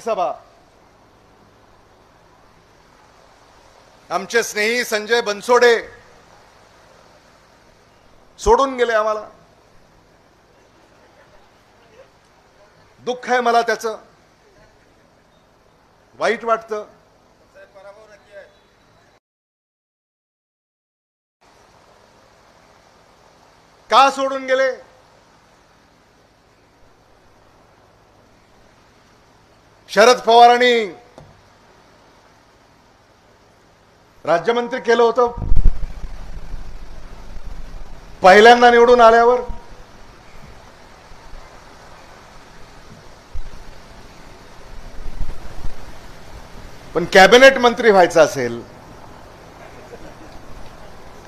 सभा आमचे स्नेही संजय बनसोडे सोडून गेले आम्हाला. दुःख आहे मला त्याचं. वाईट वाटतं. का सोडून गेले? शरद पवारांनी राज्यमंत्री केलं होतं. पहिल्यांदा निवडून आल्यावर पण कॅबिनेट मंत्री व्हायचं असेल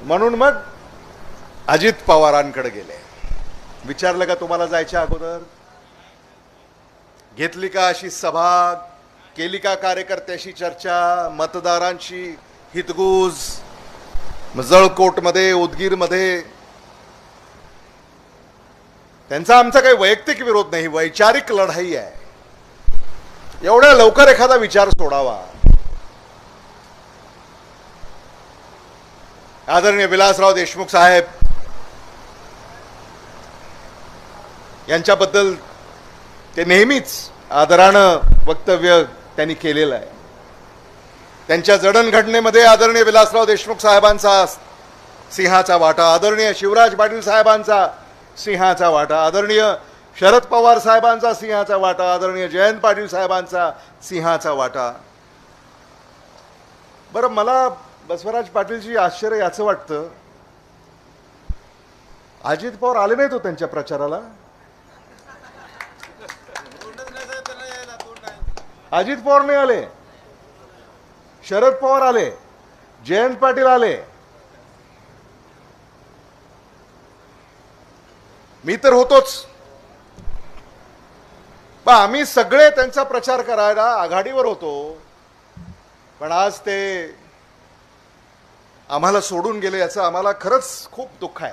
म्हणून मग अजित पवारांकडे गेले. विचारलं का तुम्हाला जायच्या अगोदर? घेतली का अशी सभा केली का कार्यकर्त्याशी चर्चा मतदारांशी हितगुज जळकोटमध्ये उदगीरमध्ये? त्यांचा आमचा काही वैयक्तिक विरोध नाही वैचारिक लढाई आहे. एवढ्या लवकर एखादा विचार सोडावा. आदरणीय विलासराव देशमुख साहेब यांच्याबद्दल ते नेहमीच आदरानं वक्तव्य त्यांनी केलेलं आहे. त्यांच्या जडणघडणेमध्ये आदरणीय विलासराव देशमुख साहेबांचा सिंहाचा वाटा आदरणीय शिवराज पाटील साहेबांचा सिंहाचा वाटा आदरणीय शरद पवार साहेबांचा सिंहाचा वाटा आदरणीय जयंत पाटील साहेबांचा सिंहाचा वाटा. बरं मला बसवराज पाटीलजी आश्चर्य याचं वाटतं. अजित पवार आले नाहीत हो त्यांच्या प्रचाराला. अजित पवार नाही आले. शरद पवार आले. जयंत पाटील आले. मी तर होतोच. आम्ही सगळे त्यांचा प्रचार करायला आघाडीवर होतो. पण आज ते आम्हाला सोडून गेले याचं आम्हाला खरंच खूप दुःख आहे.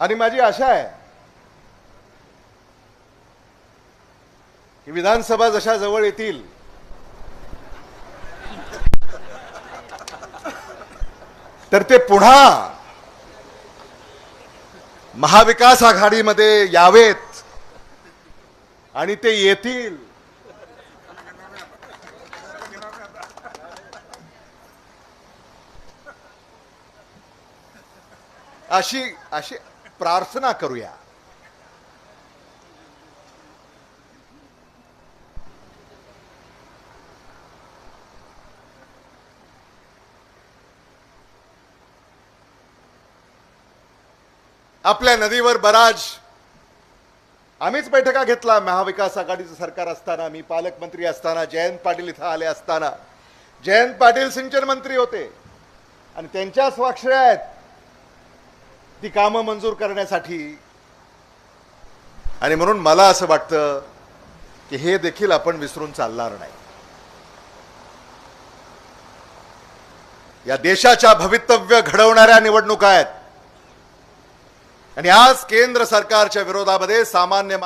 आणि माझी आशा आहे की विधानसभा जशा जवळ येतील. तर ते पुन्हा महाविकास आघाडीमध्ये यावेत आणि ते येतील. अशी अशी प्रार्थना करूया. आपल्या नदीवर बराज. आम्हीच बैठका घेतला. महाविकास आघाडीचं सरकार असताना मी पालकमंत्री असताना जयंत पाटील इथं आले असताना. जयंत पाटील सिंचन मंत्री होते. आणि त्यांच्या स्वाक्षऱ्या आहेत ती कामं मंजूर करण्यासाठी. आणि म्हणून मला असं वाटतं की हे देखील आपण विसरून चालणार नाही. या देशाच्या भवितव्य घडवणाऱ्या निवडणुका आहेत. आणि आज केंद्र सरकारच्या विरोधामध्ये सामान्य